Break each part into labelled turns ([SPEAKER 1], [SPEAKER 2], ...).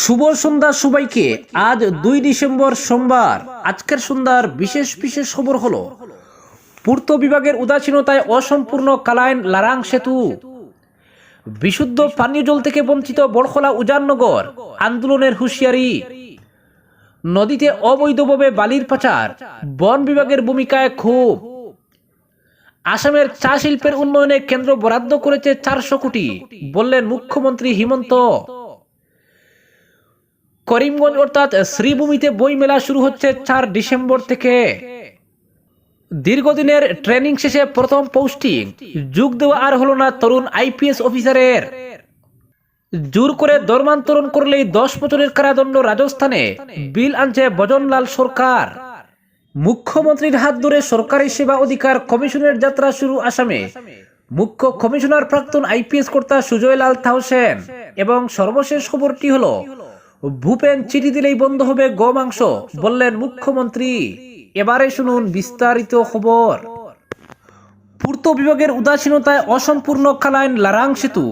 [SPEAKER 1] শুভ সন্ধ্যা সবাইকে আজ দুই ডিসেম্বর সোমবার আজকের সন্ধ্যার বিশেষ বিশেষ খবর হলো পূর্ত বিভাগের উদাসীনতায় অসম্পূর্ণ কালাইন লারাং সেতু বিশুদ্ধ পানীয় জল থেকে বঞ্চিত বড়খোলা উজাননগর আন্দোলনের হুঁশিয়ারি নদীতে অবৈধভাবে বালির পাচার বন বিভাগের ভূমিকায় ক্ষোভ আসামের চা শিল্পের উন্নয়নে কেন্দ্র বরাদ্দ করেছে চারশো কোটি বললেন মুখ্যমন্ত্রী হিমন্ত করিমগঞ্জ অর্থাৎ শ্রীভূমিতে বই মেলা শুরু হচ্ছে চার ডিসেম্বর থেকে দীর্ঘদিনের ট্রেনিং শেষে প্রথম পোস্টিং যোগ দেওয়া আর হলো না তরুণ আইপিএস অফিসারের জোর করে ধর্মান্তরণ করলেই দশ বছরের কারাদণ্ড রাজস্থানে বিল আনছে বজনলাল সরকার মুখ্যমন্ত্রীর হাত ধরে সরকারি সেবা অধিকার কমিশনের যাত্রা শুরু আসামে মুখ্য কমিশনার প্রাক্তন আইপিএস কর্তা সুজয়লাল থাউসেন এবং সর্বশেষ খবরটি হলো ভূপেন চিঠি দিলেই বন্ধ হবে গোমাংস বললেন মুখ্যমন্ত্রী এবারে শুনুন বিস্তারিত খবর পূর্ত বিভাগের উদাসীনতায় অসম্পূর্ণ খালাইন লারাং সেতু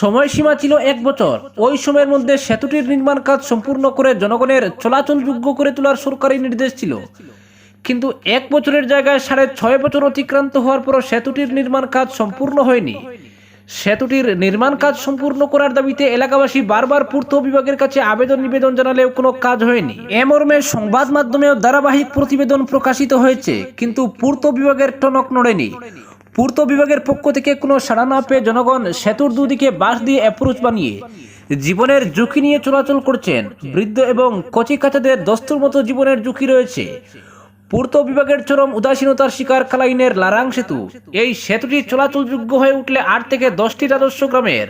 [SPEAKER 1] সময়সীমা ছিল এক বছর ওই সময়ের মধ্যে সেতুটির নির্মাণ কাজ সম্পূর্ণ করে জনগণের চলাচলযোগ্য করে তোলার সরকারি নির্দেশ ছিল কিন্তু এক বছরের জায়গায় সাড়ে ছয় বছর অতিক্রান্ত হওয়ার পরও সেতুটির নির্মাণ কাজ সম্পূর্ণ হয়নি সেতুটির নির্মাণ কাজ সম্পূর্ণ করার দাবিতে এলাকাবাসী বারবার পূর্ত বিভাগের কাছে আবেদন নিবেদন জানালেও কোনো কাজ হয়নি এ সংবাদ মাধ্যমেও ধারাবাহিক প্রতিবেদন প্রকাশিত হয়েছে কিন্তু পূর্ত বিভাগের টনক নড়েনি পূর্ত বিভাগের পক্ষ থেকে কোনো সাড়া না পেয়ে জনগণ সেতুর দুদিকে বাঁশ দিয়ে অ্যাপ্রোচ বানিয়ে জীবনের ঝুঁকি নিয়ে চলাচল করছেন বৃদ্ধ এবং কচিকাচাদের দস্তুর মতো জীবনের ঝুঁকি রয়েছে পূর্ত বিভাগের চরম উদাসীনতার শিকার খালাইনের লারাং সেতু এই সেতুটি চলাচলযোগ্য হয়ে উঠলে আট থেকে দশটি রাজস্ব গ্রামের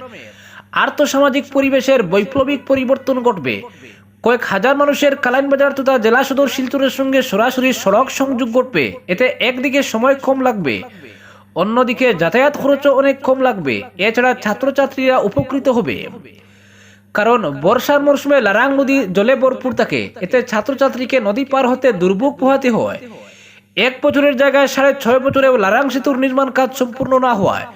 [SPEAKER 1] আর্থসামাজিক পরিবেশের বৈপ্লবিক পরিবর্তন ঘটবে কয়েক হাজার মানুষের কালাইন বাজার তথা জেলা সদর শিলচরের সঙ্গে সরাসরি সড়ক সংযোগ ঘটবে এতে একদিকে সময় কম লাগবে অন্যদিকে যাতায়াত খরচও অনেক কম লাগবে এছাড়া ছাত্রছাত্রীরা উপকৃত হবে কারণ বর্ষার মরশুমে লারাং নদী জলে ভরপুর থাকে এতে ছাত্রছাত্রীকে নদী পার হতে দুর্ভোগ পোহাতে হয় এক বছরের জায়গায় সাড়ে ছয় বছরেও লারাং সেতুর নির্মাণ কাজ সম্পূর্ণ না হওয়ায়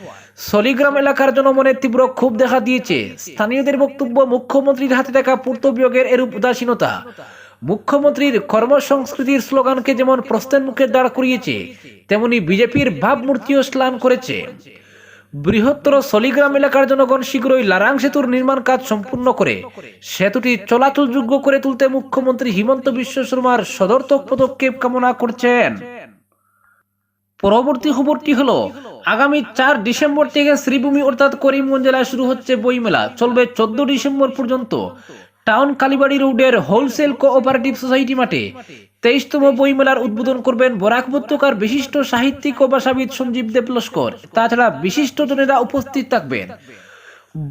[SPEAKER 1] সলিগ্রাম এলাকার জনমনে তীব্র ক্ষোভ দেখা দিয়েছে স্থানীয়দের বক্তব্য মুখ্যমন্ত্রীর হাতে থাকা পূর্ত বিয়োগের এরূপ উদাসীনতা মুখ্যমন্ত্রীর কর্মসংস্কৃতির স্লোগানকে যেমন প্রশ্নের মুখে দাঁড় করিয়েছে তেমনি বিজেপির ভাবমূর্তিও স্লান করেছে বৃহত্তর সলিগ্রাম এলাকার জনগণ শীঘ্রই লারাং সেতুর নির্মাণ কাজ সম্পূর্ণ করে সেতুটি চলাচলযোগ্য করে তুলতে মুখ্যমন্ত্রী হিমন্ত বিশ্ব শর্মার সদর্থক পদক্ষেপ কামনা করছেন পরবর্তী খবরটি হলো আগামী চার ডিসেম্বর থেকে শ্রীভূমি অর্থাৎ করিমগঞ্জ জেলায় শুরু হচ্ছে বইমেলা চলবে চোদ্দ ডিসেম্বর পর্যন্ত টাউন কালীবাড়ি রোডের হোলসেল কোঅপারেটিভ সোসাইটি মাঠে তেইশতম বইমেলার উদ্বোধন করবেন বরাক উপত্যকার বিশিষ্ট সাহিত্যিক ও ভাষাবিদ সঞ্জীব দেব লস্কর তাছাড়া জনেরা উপস্থিত থাকবেন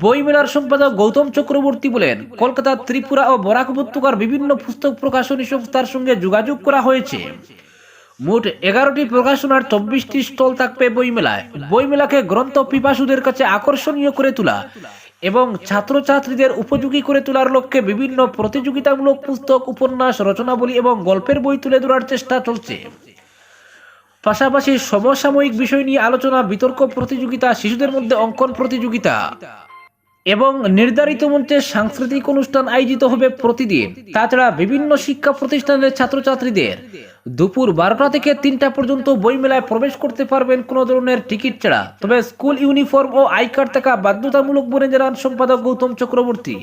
[SPEAKER 1] বইমেলার সম্পাদক গৌতম চক্রবর্তী বলেন কলকাতা ত্রিপুরা ও বরাক উপত্যকার বিভিন্ন পুস্তক প্রকাশনী সংস্থার সঙ্গে যোগাযোগ করা হয়েছে মোট এগারোটি প্রকাশনার চব্বিশটি স্টল থাকবে বইমেলায় বইমেলাকে গ্রন্থ পিপাসুদের কাছে আকর্ষণীয় করে তোলা এবং ছাত্রছাত্রীদের উপযোগী করে তোলার লক্ষ্যে বিভিন্ন প্রতিযোগিতামূলক পুস্তক উপন্যাস রচনাবলী এবং গল্পের বই তুলে ধরার চেষ্টা চলছে পাশাপাশি সমসাময়িক বিষয় নিয়ে আলোচনা বিতর্ক প্রতিযোগিতা শিশুদের মধ্যে অঙ্কন প্রতিযোগিতা এবং নির্ধারিত মঞ্চে সাংস্কৃতিক অনুষ্ঠান আয়োজিত হবে প্রতিদিন তাছাড়া বিভিন্ন শিক্ষা প্রতিষ্ঠানের ছাত্রছাত্রীদের দুপুর বারোটা থেকে তিনটা পর্যন্ত বইমেলায় প্রবেশ করতে পারবেন কোনো ধরনের টিকিট ছাড়া তবে স্কুল ইউনিফর্ম ও আই কার্ড থাকা বাধ্যতামূলক বলে জানান সম্পাদক গৌতম চক্রবর্তী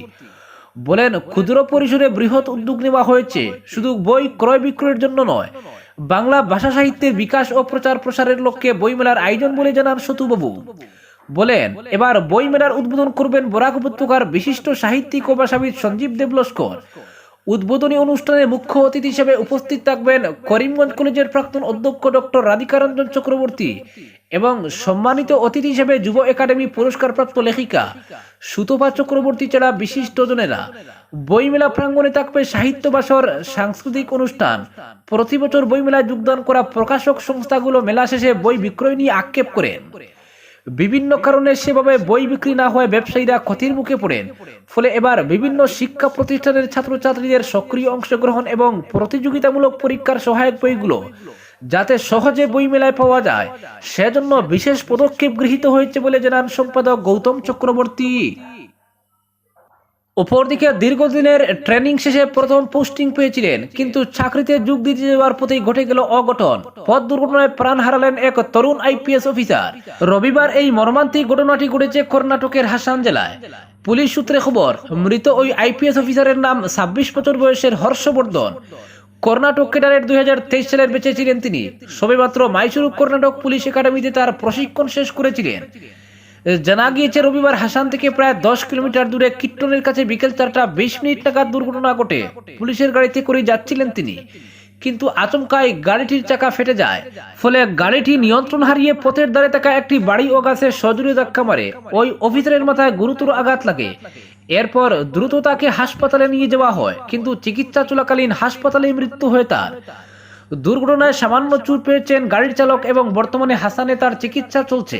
[SPEAKER 1] বলেন ক্ষুদ্র পরিসরে বৃহৎ উদ্যোগ নেওয়া হয়েছে শুধু বই ক্রয় বিক্রয়ের জন্য নয় বাংলা ভাষা সাহিত্যের বিকাশ ও প্রচার প্রসারের লক্ষ্যে বইমেলার আয়োজন বলে জানান সতুবাবু বলেন এবার বই মেলার উদ্বোধন করবেন বরাক উপত্যকার বিশিষ্ট সাহিত্যিক ও সঞ্জীব দেবলস্কর উদ্বোধনী অনুষ্ঠানে মুখ্য অতিথি হিসেবে উপস্থিত থাকবেন করিমগঞ্জ কলেজের প্রাক্তন অধ্যক্ষ ডক্টর রাধিকা রঞ্জন চক্রবর্তী এবং সম্মানিত অতিথি হিসেবে যুব একাডেমি পুরস্কারপ্রাপ্ত লেখিকা সুতপা চক্রবর্তী ছাড়া বিশিষ্ট বিশিষ্টজনেরা বইমেলা প্রাঙ্গণে থাকবে সাহিত্য বাসর সাংস্কৃতিক অনুষ্ঠান প্রতি বছর বইমেলায় যোগদান করা প্রকাশক সংস্থাগুলো মেলা শেষে বই বিক্রয় নিয়ে আক্ষেপ করেন বিভিন্ন কারণে সেভাবে বই বিক্রি না হয়ে ব্যবসায়ীরা ক্ষতির মুখে পড়েন ফলে এবার বিভিন্ন শিক্ষা প্রতিষ্ঠানের ছাত্রছাত্রীদের সক্রিয় অংশগ্রহণ এবং প্রতিযোগিতামূলক পরীক্ষার সহায়ক বইগুলো যাতে সহজে বই মেলায় পাওয়া যায় সেজন্য বিশেষ পদক্ষেপ গৃহীত হয়েছে বলে জানান সম্পাদক গৌতম চক্রবর্তী অপরদিকে দীর্ঘদিনের ট্রেনিং শেষে প্রথম পোস্টিং পেয়েছিলেন কিন্তু চাকরিতে যোগ দিতে যাওয়ার পথেই ঘটে গেল অঘটন পথ দুর্ঘটনায় প্রাণ হারালেন এক তরুণ আইপিএস অফিসার রবিবার এই মর্মান্তিক ঘটনাটি ঘটেছে কর্ণাটকের হাসান জেলায় পুলিশ সূত্রে খবর মৃত ওই আইপিএস অফিসারের নাম ছাব্বিশ বছর বয়সের হর্ষবর্ধন কর্ণাটক ক্যাডারের দুই হাজার তেইশ সালের বেঁচে ছিলেন তিনি সবেমাত্র মাইসুরু কর্ণাটক পুলিশ একাডেমিতে তার প্রশিক্ষণ শেষ করেছিলেন জানা গিয়েছে রবিবার হাসান থেকে প্রায় দশ কিলোমিটার দূরে কীর্তনের কাছে বিকেল চারটা বিশ মিনিট টাকার দুর্ঘটনা ঘটে পুলিশের গাড়িতে করে যাচ্ছিলেন তিনি কিন্তু আচমকায় গাড়িটির চাকা ফেটে যায় ফলে গাড়িটি নিয়ন্ত্রণ হারিয়ে পথের দ্বারে থাকা একটি বাড়ি ও গাছে সজোরে ধাক্কা মারে ওই অফিসারের মাথায় গুরুতর আঘাত লাগে এরপর দ্রুত তাকে হাসপাতালে নিয়ে যাওয়া হয় কিন্তু চিকিৎসা চলাকালীন হাসপাতালে মৃত্যু হয় তার দুর্ঘটনায় সামান্য চুর পেয়েছেন গাড়ির চালক এবং বর্তমানে হাসানে তার চিকিৎসা চলছে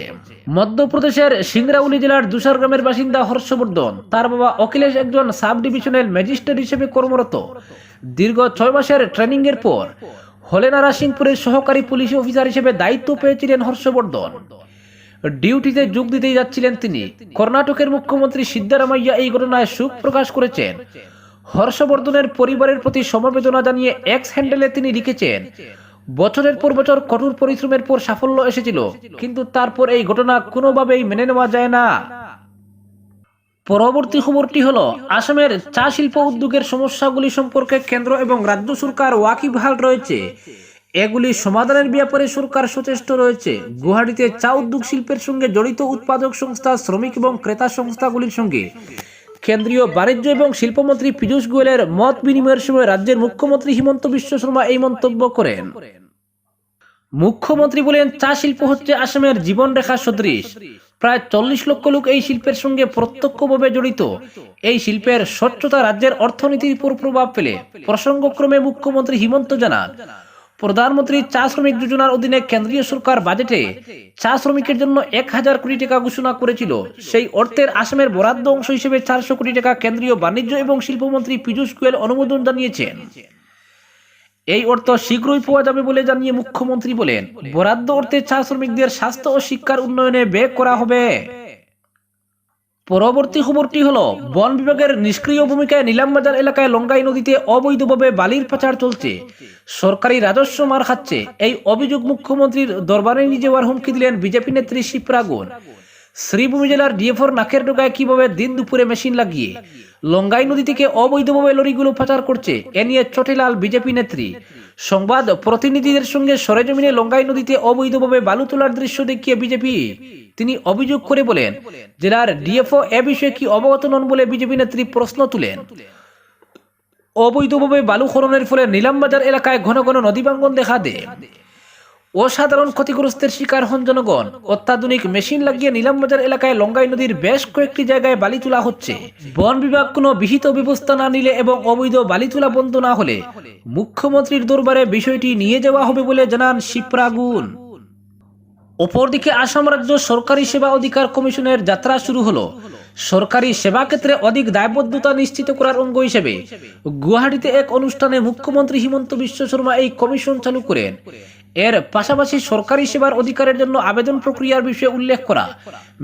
[SPEAKER 1] মধ্যপ্রদেশের সিংরাউলি জেলার দুসার গ্রামের বাসিন্দা হর্ষবর্ধন তার বাবা অখিলেশ একজন সাব ডিভিশনের ম্যাজিস্ট্রেট হিসেবে কর্মরত দীর্ঘ ছয় মাসের ট্রেনিংয়ের পর হলেনারা সিংপুরের সহকারী পুলিশ অফিসার হিসেবে দায়িত্ব পেয়েছিলেন হর্ষবর্ধন ডিউটিতে যোগ দিতেই যাচ্ছিলেন তিনি কর্ণাটকের মুখ্যমন্ত্রী সিদ্দারামাইয়া এই ঘটনায় সুখ প্রকাশ করেছেন হর্ষবর্ধনের পরিবারের প্রতি সমবেদনা জানিয়ে এক্স হ্যান্ডেলে তিনি লিখেছেন বছরের পর বছর কঠোর পরিশ্রমের পর সাফল্য এসেছিল কিন্তু তারপর এই ঘটনা কোনোভাবেই মেনে নেওয়া যায় না পরবর্তী খবরটি হলো আসামের চা শিল্প উদ্যোগের সমস্যাগুলি সম্পর্কে কেন্দ্র এবং রাজ্য সরকার ওয়াকিবহাল রয়েছে এগুলি সমাধানের ব্যাপারে সরকার সচেষ্ট রয়েছে গুয়াহাটিতে চা উদ্যোগ শিল্পের সঙ্গে জড়িত উৎপাদক সংস্থা শ্রমিক এবং ক্রেতা সংস্থাগুলির সঙ্গে কেন্দ্রীয় বাণিজ্য এবং শিল্পমন্ত্রী পীযূষ গোয়েলের মত বিনিময়ের সময় রাজ্যের মুখ্যমন্ত্রী হিমন্ত বিশ্ব শর্মা এই মন্তব্য করেন মুখ্যমন্ত্রী বলেন চা শিল্প হচ্ছে আসামের জীবনরেখা সদৃশ প্রায় চল্লিশ লক্ষ লোক এই শিল্পের সঙ্গে প্রত্যক্ষভাবে জড়িত এই শিল্পের স্বচ্ছতা রাজ্যের অর্থনীতির উপর প্রভাব ফেলে প্রসঙ্গক্রমে মুখ্যমন্ত্রী হিমন্ত জানান প্রধানমন্ত্রী চা শ্রমিক যোজনার অধীনে কেন্দ্রীয় সরকার বাজেটে চা শ্রমিকের জন্য এক হাজার কোটি টাকা ঘোষণা করেছিল সেই অর্থের আসামের বরাদ্দ অংশ হিসেবে চারশো কোটি টাকা কেন্দ্রীয় বাণিজ্য এবং শিল্পমন্ত্রী পীযুষ গোয়েল অনুমোদন জানিয়েছেন এই অর্থ শীঘ্রই পাওয়া যাবে বলে জানিয়ে মুখ্যমন্ত্রী বলেন বরাদ্দ অর্থে চা শ্রমিকদের স্বাস্থ্য ও শিক্ষার উন্নয়নে ব্যয় করা হবে পরবর্তী খবরটি হলো বন বিভাগের নিষ্ক্রিয় ভূমিকায় নীলামবাজার এলাকায় লঙ্গাই নদীতে অবৈধভাবে বালির পাচার চলছে সরকারি রাজস্ব মার খাচ্ছে এই অভিযোগ মুখ্যমন্ত্রীর দরবারে নিয়ে যাওয়ার হুমকি দিলেন বিজেপি নেত্রী শিপ্রাগুন শ্রীভূমি জেলার ডিএফর নাকের ডোগায় কিভাবে দিন দুপুরে মেশিন লাগিয়ে লঙ্গাই নদী থেকে অবৈধভাবে লরিগুলো পাচার করছে এ নিয়ে ছোটেলাল বিজেপি নেত্রী সংবাদ প্রতিনিধিদের সঙ্গে সরেজমিনে লঙ্গাই নদীতে অবৈধভাবে বালু তোলার দৃশ্য দেখিয়ে বিজেপি তিনি অভিযোগ করে বলেন জেলার ডিএফও এ বিষয়ে কি অবগত নন বলে বিজেপি নেত্রী প্রশ্ন তুলেন অবৈধভাবে বালু খননের ফলে নিলামবাজার এলাকায় ঘন ঘন নদী দেখা দেয় অসাধারণ ক্ষতিগ্রস্তের শিকার হন জনগণ অত্যাধুনিক মেশিন লাগিয়ে নীলামবাজার এলাকায় লঙ্গাই নদীর বেশ কয়েকটি জায়গায় বালি তোলা হচ্ছে বন বিভাগ কোনো বিহিত ব্যবস্থা না নিলে এবং অবৈধ বালি তোলা বন্ধ না হলে মুখ্যমন্ত্রীর দরবারে বিষয়টি নিয়ে যাওয়া হবে বলে জানান শিপ্রাগুন অপরদিকে আসাম রাজ্য সরকারি সেবা অধিকার কমিশনের যাত্রা শুরু হলো সরকারি সেবা ক্ষেত্রে অধিক দায়বদ্ধতা নিশ্চিত করার অঙ্গ হিসেবে গুয়াহাটিতে এক অনুষ্ঠানে মুখ্যমন্ত্রী হিমন্ত বিশ্ব শর্মা এই কমিশন চালু করেন এর পাশাপাশি সরকারি সেবার অধিকারের জন্য আবেদন প্রক্রিয়ার বিষয়ে উল্লেখ করা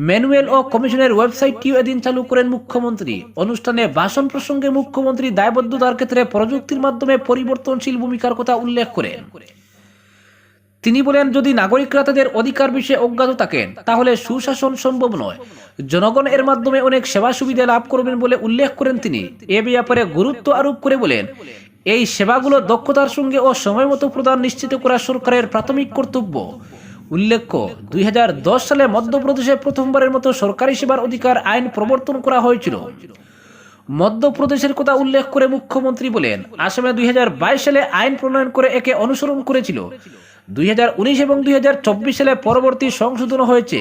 [SPEAKER 1] ম্যানুয়েল ও কমিশনের ওয়েবসাইটটিও এদিন চালু করেন মুখ্যমন্ত্রী অনুষ্ঠানে ভাষণ প্রসঙ্গে মুখ্যমন্ত্রী দায়বদ্ধতার ক্ষেত্রে প্রযুক্তির মাধ্যমে পরিবর্তনশীল ভূমিকার কথা উল্লেখ করেন তিনি বলেন যদি নাগরিকরা তাদের অধিকার বিষয়ে অজ্ঞাত থাকেন তাহলে সুশাসন সম্ভব নয় জনগণ এর মাধ্যমে অনেক সেবা সুবিধা লাভ করবেন বলে উল্লেখ করেন তিনি এ ব্যাপারে গুরুত্ব আরোপ করে বলেন এই সেবাগুলো দক্ষতার সঙ্গে ও সময় মতো প্রদান নিশ্চিত করা সরকারের প্রাথমিক কর্তব্য উল্লেখ্য দুই সালে মধ্যপ্রদেশে প্রথমবারের মতো সরকারি সেবার অধিকার আইন প্রবর্তন করা হয়েছিল মধ্যপ্রদেশের কথা উল্লেখ করে মুখ্যমন্ত্রী বলেন আসামে দুই সালে আইন প্রণয়ন করে একে অনুসরণ করেছিল দুই এবং দুই সালে পরবর্তী সংশোধন হয়েছে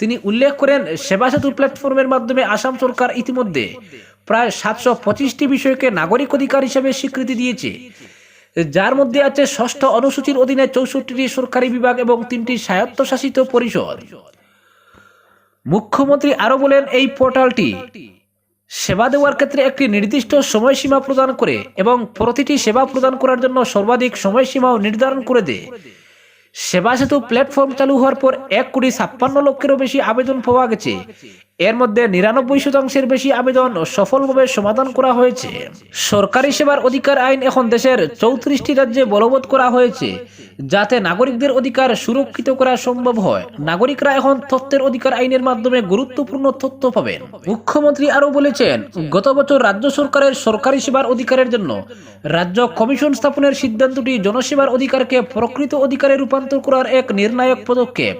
[SPEAKER 1] তিনি উল্লেখ করেন সেবা সেতু প্ল্যাটফর্মের মাধ্যমে আসাম সরকার ইতিমধ্যে প্রায় সাতশো পঁচিশটি বিষয়কে নাগরিক অধিকার হিসেবে স্বীকৃতি দিয়েছে যার মধ্যে আছে ষষ্ঠ অনুসূচির অধীনে চৌষট্টিটি সরকারি বিভাগ এবং তিনটি স্বায়ত্তশাসিত পরিষদ মুখ্যমন্ত্রী আরও বলেন এই পোর্টালটি সেবা দেওয়ার ক্ষেত্রে একটি নির্দিষ্ট সময়সীমা প্রদান করে এবং প্রতিটি সেবা প্রদান করার জন্য সর্বাধিক সময়সীমাও নির্ধারণ করে দেয় সেবা সেতু প্ল্যাটফর্ম চালু হওয়ার পর এক কোটি ছাপ্পান্ন লক্ষেরও বেশি আবেদন পাওয়া গেছে এর মধ্যে নিরানব্বই শতাংশের বেশি আবেদন সফলভাবে সমাধান করা হয়েছে সরকারি সেবার অধিকার আইন এখন দেশের চৌত্রিশটি রাজ্যে বলবৎ করা হয়েছে যাতে নাগরিকদের অধিকার সুরক্ষিত করা সম্ভব হয় নাগরিকরা এখন তথ্যের অধিকার আইনের মাধ্যমে গুরুত্বপূর্ণ তথ্য পাবেন মুখ্যমন্ত্রী আরও বলেছেন গত বছর রাজ্য সরকারের সরকারি সেবার অধিকারের জন্য রাজ্য কমিশন স্থাপনের সিদ্ধান্তটি জনসেবার অধিকারকে প্রকৃত অধিকারে রূপান্তর করার এক নির্ণায়ক পদক্ষেপ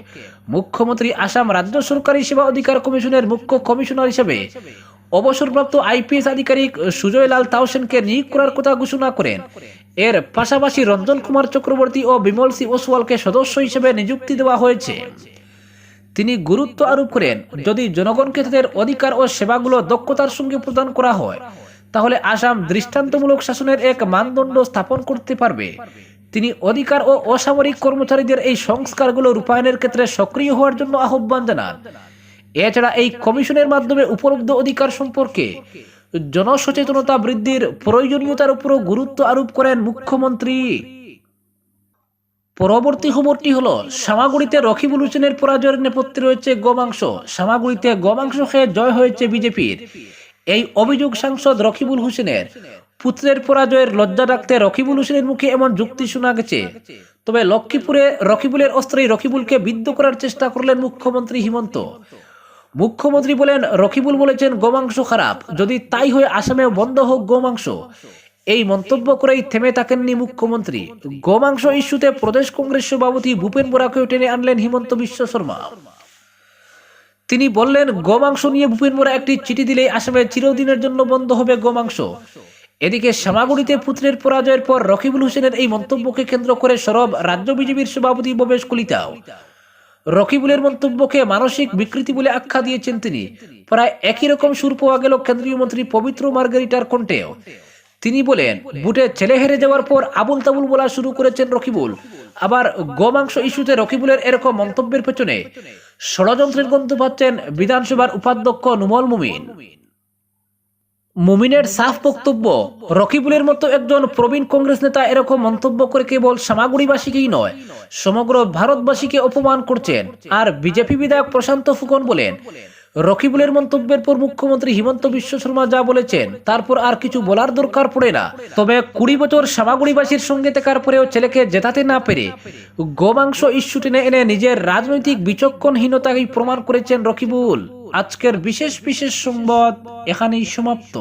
[SPEAKER 1] মুখ্যমন্ত্রী আসাম রাজ্য সরকারি সেবা অধিকার কমিশনের মুখ্য কমিশনার হিসেবে অবসরপ্রাপ্ত আইপিএস আধিকারিক সুজয় লাল তাওসেনকে নিয়োগ করার কথা ঘোষণা করেন এর পাশাপাশি রঞ্জন কুমার চক্রবর্তী ও বিমল সি ওসওয়ালকে সদস্য হিসেবে নিযুক্তি দেওয়া হয়েছে তিনি গুরুত্ব আরোপ করেন যদি জনগণকে তাদের অধিকার ও সেবাগুলো দক্ষতার সঙ্গে প্রদান করা হয় তাহলে আসাম দৃষ্টান্তমূলক শাসনের এক মানদণ্ড স্থাপন করতে পারবে তিনি অধিকার ও অসামরিক কর্মচারীদের এই সংস্কারগুলো রূপায়ণের ক্ষেত্রে সক্রিয় হওয়ার জন্য আহ্বান জানান এছাড়া এই কমিশনের মাধ্যমে উপলব্ধ অধিকার সম্পর্কে জনসচেতনতা বৃদ্ধির প্রয়োজনীয়তার উপরও গুরুত্ব আরোপ করেন মুখ্যমন্ত্রী পরবর্তী খবরটি হলো সামাগুড়িতে রকিবুল হোসেনের পরাজয়ের নেপথ্যে রয়েছে গোমাংস সামাগুড়িতে গোমাংস খেয়ে জয় হয়েছে বিজেপির এই অভিযোগ সাংসদ রকিবুল হোসেনের পুত্রের পরাজয়ের লজ্জা রাখতে রকিবুল হোসেনের মুখে এমন যুক্তি শোনা গেছে তবে লক্ষ্মীপুরে রকিবুলের অস্ত্রেই রকিবুলকে বিদ্ধ করার চেষ্টা করলেন মুখ্যমন্ত্রী হিমন্ত মুখ্যমন্ত্রী বলেন রকিবুল বলেছেন গোমাংস খারাপ যদি তাই হয়ে আসামে বন্ধ হোক গোমাংস এই মন্তব্য করেই থেমে থাকেননি মুখ্যমন্ত্রী গোমাংস ইস্যুতে প্রদেশ কংগ্রেস সভাপতি ভূপেন বোরাকেও টেনে আনলেন হিমন্ত বিশ্ব শর্মা তিনি বললেন গোমাংস নিয়ে ভূপেন বোরা একটি চিঠি দিলেই আসামে চিরদিনের জন্য বন্ধ হবে গোমাংস এদিকে শ্যামাগুড়িতে পুত্রের পরাজয়ের পর রকিবুল হোসেনের এই মন্তব্যকে কেন্দ্র করে সরব রাজ্য বিজেপির সভাপতি ববেশ কলিতাও রকিবুলের মন্তব্যকে মানসিক বিকৃতি বলে আখ্যা দিয়েছেন তিনি প্রায় একই রকম সুর পাওয়া গেল কেন্দ্রীয় মন্ত্রী পবিত্র মার্গারিটার কণ্ঠেও তিনি বলেন বুটে ছেলে হেরে যাওয়ার পর আবুল তাবুল বলা শুরু করেছেন রকিবুল আবার গোমাংস ইস্যুতে রকিবুলের এরকম মন্তব্যের পেছনে ষড়যন্ত্রের গন্ধ পাচ্ছেন বিধানসভার উপাধ্যক্ষ নুমল মুমিন মুমিনের সাফ বক্তব্য রকিবুলের মতো একজন প্রবীণ কংগ্রেস নেতা এরকম মন্তব্য করে কেবল সামাগুড়িবাসীকেই নয় সমগ্র ভারতবাসীকে অপমান করছেন আর বিজেপি বিধায়ক প্রশান্ত ফুকন বলেন রকিবুলের মন্তব্যের পর মুখ্যমন্ত্রী হিমন্ত বিশ্ব শর্মা যা বলেছেন তারপর আর কিছু বলার দরকার পড়ে না তবে কুড়ি বছর সামাগুড়িবাসীর সঙ্গে থাকার পরেও ছেলেকে জেতাতে না পেরে গোমাংস ইস্যু টেনে এনে নিজের রাজনৈতিক বিচক্ষণহীনতাকেই প্রমাণ করেছেন রকিবুল আজকের বিশেষ বিশেষ সংবাদ এখানেই সমাপ্ত